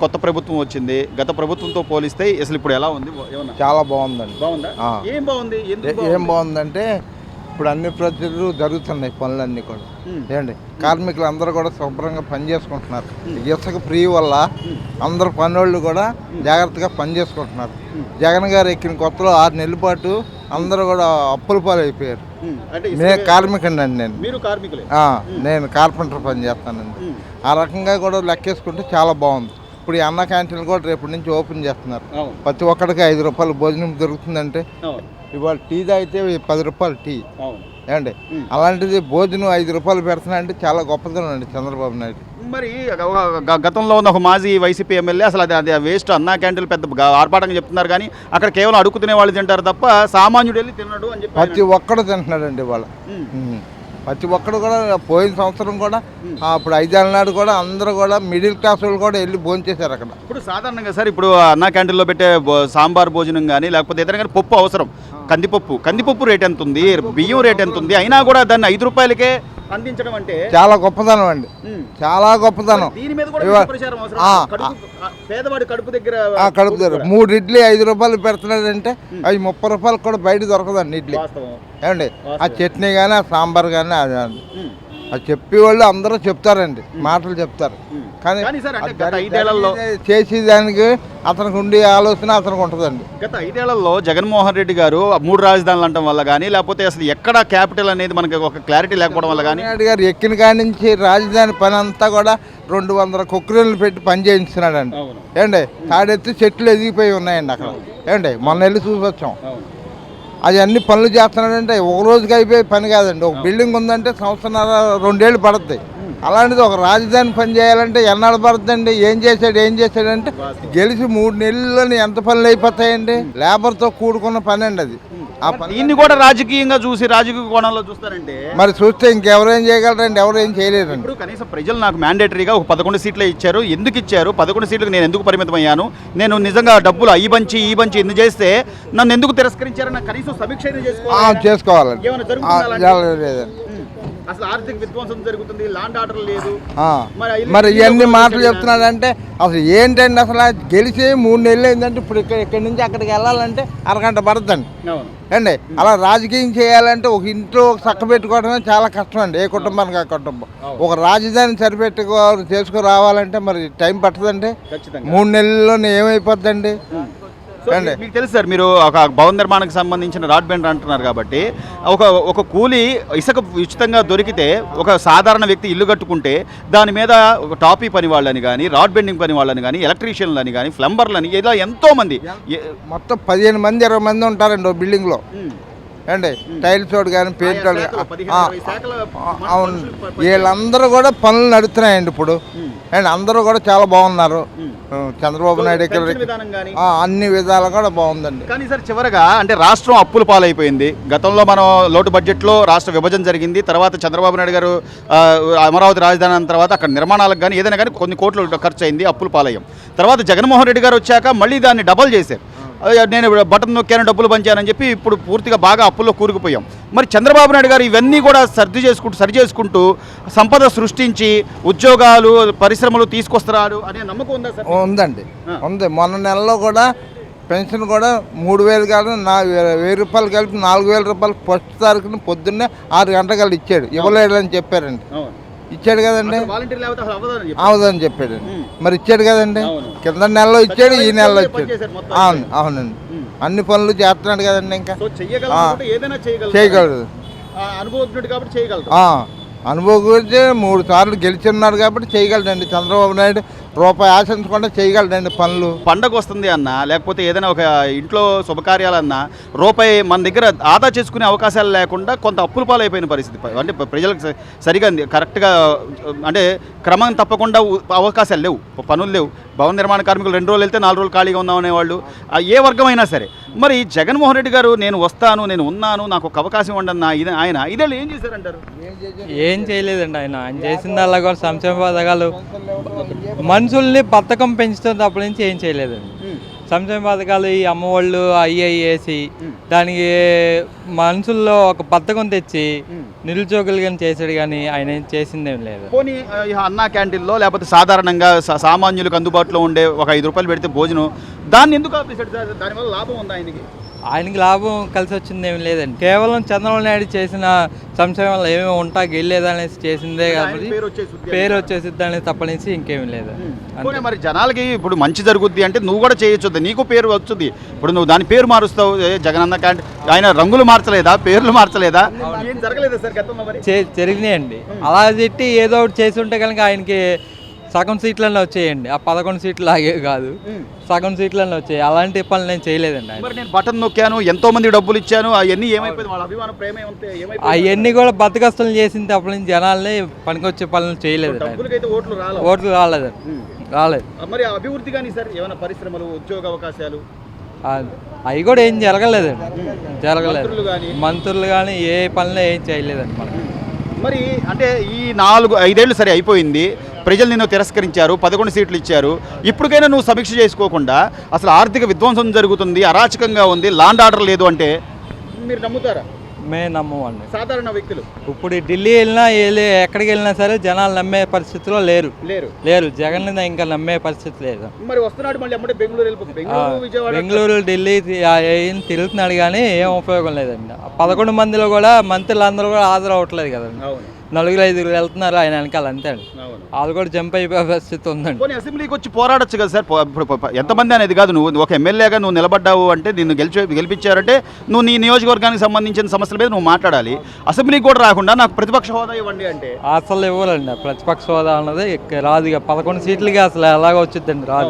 కొత్త ప్రభుత్వం వచ్చింది గత ప్రభుత్వంతో పోలిస్తే అసలు ఇప్పుడు ఎలా ఉంది? ఏమన్నా? చాలా బాగుందండి. బాగుందా. ఏం బాగుంది? ఏ- బాగుందంటే ఇప్పుడు అన్ని ప్రజలు జరుగుతున్నాయి పనులన్నీ కూడా. ఏంటి కార్మికులు అందరూ కూడా శుభ్రంగా పని చేసుకుంటున్నారు. ఇసుక ఫ్రీ వల్ల అందరు పనోళ్ళు కూడా జాగ్రత్తగా పని చేసుకుంటున్నారు. జగన్ గారు ఎక్కిన కొత్తలో ఆరు నెలల పాటు అందరూ కూడా అప్పుల పాలు అయిపోయారు నేను కార్మికండి నేను. మీరు కార్మికులే? ఆ, నేను కార్పెంటర్ పని చేస్తానండి. ఆ రకంగా కూడా లెక్కేసుకుంటే చాలా బాగుంది. ఇప్పుడు ఈ అన్న క్యాంటీన్లు కూడా రేపటి నుంచి ఓపెన్ చేస్తున్నారు. ప్రతి ఒక్కడికి ఐదు రూపాయలు భోజనం దొరుకుతుందంటే ఇవాళ టీ తాగితే పది రూపాయలు టీ. ఏమండి. అలాంటిది భోజనం ఐదు రూపాయలు పెడుతున్నా అంటే చాలా గొప్పతనం అండి చంద్రబాబు నాయుడు. మరి గతంలో ఉన్న ఒక మాజీ వైసీపీ ఎమ్మెల్యే అసలు అది అది వేస్ట్ అన్నా క్యాంటీన్లు పెద్ద గ- ఆర్భాటంగా చెప్తున్నారు కానీ అక్కడ కేవలం అడుగు తినే వాళ్ళు తింటారు తప్ప సామాన్యుడు వెళ్ళి తిన్నాడు అని చెప్పి ప్రతి ఒక్కడు తింటున్నాడండి ఇవాళ. ఉమ్. ప్రతి ఒక్కడు కూడా పోయిన సంవత్సరం కూడా అప్పుడు ఐదేళ్ళ నాడు కూడా అందరూ కూడా మిడిల్ క్లాస్ వాళ్ళు కూడా వెళ్ళి భోంచేశారు అక్కడ. ఇప్పుడు సాధారణంగా సార్ ఇప్పుడు అన్నా క్యాంటీన్లో పెట్టే సాంబార్ భోజనం కానీ లేకపోతే ఏదైనా కానీ పప్పు అవసరం. కందిపప్పు. కందిపప్పు రేట్ ఎంత ఉంది బియ్యం రేట్ ఎంత ఉంది అయినా కూడా దాన్ని ఐదు రూపాయలకే అందించడం అంటే చాలా గొప్పతనం అండి. చాలా గొప్పతనం దీని మీద కూడా కడుపు ఆ, పేదవాడి కడుపు దగ్గర కడుపు దగ్గర. మూడు ఇడ్లీ ఐదు రూపాయలు పెడుతున్నాడంటే అవి ముప్పై రూపాయలు కూడా బయట దొరకదండి ఇడ్లీ. ఏమండి? ఆ చట్నీ కానీ ఆ సాంబార్ కానీ అది అది. చెప్పేవాళ్ళు అందరూ చెప్తారండి మాటలు చెప్తారు. కానీ చేసేదానికి అతనికి ఉండే ఆలోచన అతనికి ఉంటుందండి. గత ఐదేళ్ళలో జగన్మోహన్ రెడ్డి గారు మూడు రాజధానులు అంటం వల్ల కానీ లేకపోతే అసలు ఎక్కడ క్యాపిటల్ అనేది మనకి ఒక క్లారిటీ లేకపోవడం వల్ల కానీ నాయుడు గారు ఎక్కిన కాడి నుంచి రాజధాని పని అంతా కూడా రెండు వందల కుక్కరీలు పెట్టి పని చేయించినాడండి ఏండి తాడెత్తి చెట్లు ఎదిగిపోయి ఉన్నాయండి అక్కడ. ఏండి మొన్న వెళ్ళి చూసి వచ్చాం అది అన్ని పనులు చేస్తున్నాడంటే ఒక రోజుకి అయిపోయే పని కాదండి. ఒక బిల్డింగ్ ఉందంటే సంవత్సరం రెండేళ్ళు పడుతుంది అలాంటిది ఒక రాజధాని పని చేయాలంటే ఎన్నాళ్ళు పడుతుందండి ఏం చేశాడు ఏం చేశాడంటే గెలిచి మూడు నెలలని ఎంత పనులు అయిపోతాయండి? లేబర్తో కూడుకున్న పని అండి అది. దీన్ని కూడా రాజకీయంగా చూసి రాజకీయ కోణంలో చూస్తారంటే మరి చూస్తే ఇంకెవరేం చేయగలరండి? ఎవరేం చేయలేరండి. ఇప్పుడు కనీసం ప్రజలు నాకు మ్యాండేటరీగా ఒక పదకొండు సీట్లే ఇచ్చారు. ఎందుకు ఇచ్చారు? పదకొండు సీట్లకు నేను ఎందుకు పరిమితం అయ్యాను నేను నిజంగా డబ్బులు ఈ బంచి ఈ బంచి ఎందుకు చేస్తే నన్ను ఎందుకు తిరస్కరించారని కనీసం సమీక్ష చేసుకోవాలి? చేసుకోవాలండి. అసలు ఆర్థిక విధ్వంసం జరుగుతుంది లాండ్ ఆర్డర్ లేదు. మరి ఇవన్నీ మాటలు కూడా చెప్తున్నాడంటే అసలు ఏంటండి అసలు గెలిచి మూడు నెలలు అయిందంటే ఇప్పుడు ఇక్కడ ఇక్కడి నుంచి అక్కడికి వెళ్ళాలంటే అరగంట పడుతుందండి అవును. అండి అలా రాజకీయం చేయాలంటే ఒక ఇంట్లో చక్క పెట్టుకోవడమే చాలా కష్టం అండి ఏ కుటుంబానికి ఆ కుటుంబం. ఒక రాజధాని సరిపెట్టుకో చేసుకు రావాలంటే మరి టైం పట్టదండి? మూడు నెలల్లోనే ఏమైపోద్దండి. మీకు తెలుసు సార్ మీరు ఒక భవన నిర్మాణానికి సంబంధించిన రాడ్ బెండర్ అంటున్నారు కాబట్టి ఒక ఒక కూలి ఇసుక ఉచితంగా దొరికితే ఒక సాధారణ వ్యక్తి ఇల్లు కట్టుకుంటే దాని మీద ఒక టాపీ పని వాళ్ళని కానీ రాడ్ బెండింగ్ పని వాళ్ళని కానీ ఎలక్ట్రీషియన్లని కానీ ప్లంబర్లని ఇలా ఎంతో మంది ఏ- మొత్తం పదిహేను మంది ఇరవై మంది ఉంటారండి బిల్డింగ్లో అండి టైల్స్ వాడు కానీ పెయింట్ వాడు అవును. వీళ్ళందరూ కూడా పనులు నడుస్తున్నాయండి ఇప్పుడు. అండ్ అందరూ కూడా చాలా బాగున్నారు. చంద్రబాబు నాయుడు ఇక్కడ అన్ని విధాలు కూడా బాగుందండి. కానీ సార్ చివరగా అంటే రాష్ట్రం అప్పుల పాలైపోయింది. గతంలో మనం లోటు బడ్జెట్లో రాష్ట్ర విభజన జరిగింది. తర్వాత చంద్రబాబు నాయుడు గారు అమరావతి రాజధాని అన్న తర్వాత అక్కడ నిర్మాణాలకు కానీ ఏదైనా కానీ కొన్ని కోట్లు ఖర్చు అయింది అప్పుల పాలయ్యాం. తర్వాత జగన్మోహన్ రెడ్డి గారు వచ్చాక మళ్ళీ దాన్ని డబల్ చేశారు. నేను బటన్ నొక్కాను డబ్బులు పంచానని చెప్పి ఇప్పుడు పూర్తిగా బాగా అప్పుల్లో కూరుకుపోయాం. మరి చంద్రబాబు నాయుడు గారు ఇవన్నీ కూడా సర్ది చేసుకుంటూ సరి చేసుకుంటూ సంపద సృష్టించి ఉద్యోగాలు పరిశ్రమలు తీసుకొస్తున్నాడు అనే నమ్మకం ఉందా సార్ ఉందండి. ఉంది. మొన్న నెలలో కూడా పెన్షన్ కూడా మూడు వేలు కాదు నా వెయ్యి రూపాయలు కలిపి నాలుగు వేల రూపాయలు ఫస్ట్ తారీఖున పొద్దున్నే ఆరు గంటలకు ఇచ్చాడు. ఇవ్వలేడు అని చెప్పారండి ఇచ్చాడు కదండి. అవదని చెప్పాడండి. ఉమ్. మరి ఇచ్చాడు కదండి. కింద నెలలో ఇచ్చాడు ఈ నెలలో ఇచ్చాడు. అవును అవునండి. అన్ని పనులు చేస్తున్నాడు కదండి ఇంకా. చేయగలడు. అనుభవం గురించి మూడు సార్లు గెలిచి ఉన్నాడు కాబట్టి చేయగలడండి. చంద్రబాబు నాయుడు రూపాయి ఆశించకుండా చేయగలడండి పనులు. పండగ వస్తుంది అన్న లేకపోతే ఏదైనా ఒక ఇంట్లో శుభకార్యాలన్నా రూపాయి మన దగ్గర ఆదా చేసుకునే అవకాశాలు లేకుండా కొంత అప్పుల పాలైపోయిన పరిస్థితి. అంటే ప్రజలకు సరిగా అంది- కరెక్ట్గా అంటే క్రమం తప్పకుండా అవకాశాలు లేవు పనులు లేవు. భవన నిర్మాణ కార్మికులు రెండు రోజులు వెళ్తే నాలుగు రోజులు ఖాళీగా ఉందామనే అనేవాళ్ళు ఏ వర్గమైనా సరే మరి జగన్మోహన్ రెడ్డి గారు నేను వస్తాను నేను ఉన్నాను నాకు ఒక అవకాశం ఇవ్వండి అన్న ఇది ఆయన. ఇదేళ్ళు ఏం చేశారంటారు? ఏం చేయలేదండి ఆయన. ఆయన చేసిందల్లా కూడా సంక్షేమ పథకాలు మనుషుల్ని బతకం పెంచుతుంది అప్పటి నుంచి ఏం చేయలేదండి. సంక్షేమ పథకాలు ఈ అమ్మఒళ్ళు అయ్యి వేసి దానికి మనుషుల్లో ఒక బద్ధకం తెచ్చి నిరుద్యోగులు కానీ చేసాడు కానీ ఆయన ఏం చేసిందేం లేదు. పోనీ అన్నా క్యాంటీన్లో లేకపోతే సాధారణంగా సామాన్యులకు అందుబాటులో ఉండే ఒక ఐదు రూపాయలు పెడితే భోజనం దాన్ని ఎందుకు ఆపేశాడు సార్ దానివల్ల లాభం ఉందా ఆయనకి? ఆయనకి లాభం కలిసి వచ్చింది ఏమి లేదండి. కేవలం చంద్రబాబు నాయుడు చేసిన సంక్షేమాలు ఏమేమి ఉంటా గెలేదనేసి చేసిందే కాబట్టి పేరు వచ్చేసి ఉద్యోగం. పేరు వచ్చేసిద్దని తప్పనేసి ఇంకేమీ లేదు. మరి జనాలకి ఇప్పుడు మంచి జరుగుద్ది అంటే నువ్వు కూడా చేయొచ్చు నీకు పేరు వచ్చుద్ది. ఇప్పుడు నువ్వు దాని పేరు మారుస్తావు జగనన్న క్యాంటీన్ ఆయన రంగులు మార్చలేదా పేర్లు మార్చలేదా? ఏం జరగలేదా సార్ జరిగినాయండి. అలా తిట్టి ఏదో ఒకటి చేసి ఉంటే కనుక ఆయనకి సగం సీట్లన్నీ వచ్చేయండి. ఆ పదకొండు సీట్లు ఆగే కాదు. సగం సీట్లన్నీ వచ్చాయి అలాంటి పనులు నేను చేయలేదండి ఆయన. మరి నేను బటన్ నొక్కాను ఎంతో మంది డబ్బులు ఇచ్చాను అవన్నీ ఏమైపోయింది? వాళ్ళ అభిమానం ప్రేమ ఏమంతే? ఏమైపోయింది? అవన్నీ కూడా బద్దకస్తులు చేసిన తప్ప నుంచి జనాల్ని పనికొచ్చే పనులు చేయలేదు ఆయన. డబ్బులకైతే ఓట్లు రాలేదు ఓట్లు రాలేదండి రాలేదు. మరి అభివృద్ధి కానీ సార్ ఏమైనా పరిశ్రమలు ఉద్యోగ అవకాశాలు? అవి కూడా ఏం జరగలేదండి. జరగలేదు. మంత్రులు కానీ మంత్రులు కానీ ఏ పనులు ఏం చేయలేదండి మనకి. మరి అంటే ఈ నాలుగు ఐదేళ్ళు సరే అయిపోయింది. ప్రజలు నిన్ను తిరస్కరించారు పదకొండు సీట్లు ఇచ్చారు. ఇప్పటికైనా నువ్వు సమీక్ష చేసుకోకుండా అసలు ఆర్థిక విధ్వంసం జరుగుతుంది అరాచకంగా ఉంది లాండ్ ఆర్డర్ లేదు అంటే మీరు నమ్ముతారా? మేము నమ్మమండి. సాధారణ వ్యక్తులు. ఇప్పుడు ఢిల్లీ వెళ్ళినా ఏ- ఎక్కడికి వెళ్ళినా సరే జనాలు నమ్మే పరిస్థితిలో లేరు. లేరు. లేరు. జగన్ ఇంకా నమ్మే పరిస్థితి లేదు. మరి వస్తున్నాడు మళ్ళీ అమ్మడే బెంగళూరు బెంగళూరు బెంగళూరు ఢిల్లీ ఏం తిరుగుతున్నాడు కానీ ఏం ఉపయోగం లేదండి. పదకొండు మందిలో కూడా మంత్రులు అందరూ కూడా హాజరు అవ్వట్లేదు కదండి నలుగురు ఐదుగురు వెళ్తున్నారు ఆయన వెనకాల అంతే అండి. వాళ్ళు కూడా జంప్ అయిపోయే పరిస్థితి ఉందండి. పోనీ అసెంబ్లీకి వచ్చి పోరాడొచ్చు కదా సార్? పో- ఇప్పుడు ప- ఎంతమంది అనేది కాదు. నువ్వు ఒక ఎమ్మెల్యేగా నువ్వు నిలబడ్డావు అంటే నిన్ను గెలిచి గెలిపించారంటే నువ్వు నీ నియోజకవర్గానికి సంబంధించిన సమస్యల మీద నువ్వు మాట్లాడాలి. అసెంబ్లీకి కూడా రాకుండా నాకు ప్రతిపక్ష హోదా ఇవ్వండి అంటే. అసలు ఇవ్వాలండి ప్రతిపక్ష హోదా అన్నది ఇక రాదు. ఇక పదకొండు సీట్లకి అసలు ఎలాగ వచ్చిందండి రాదు.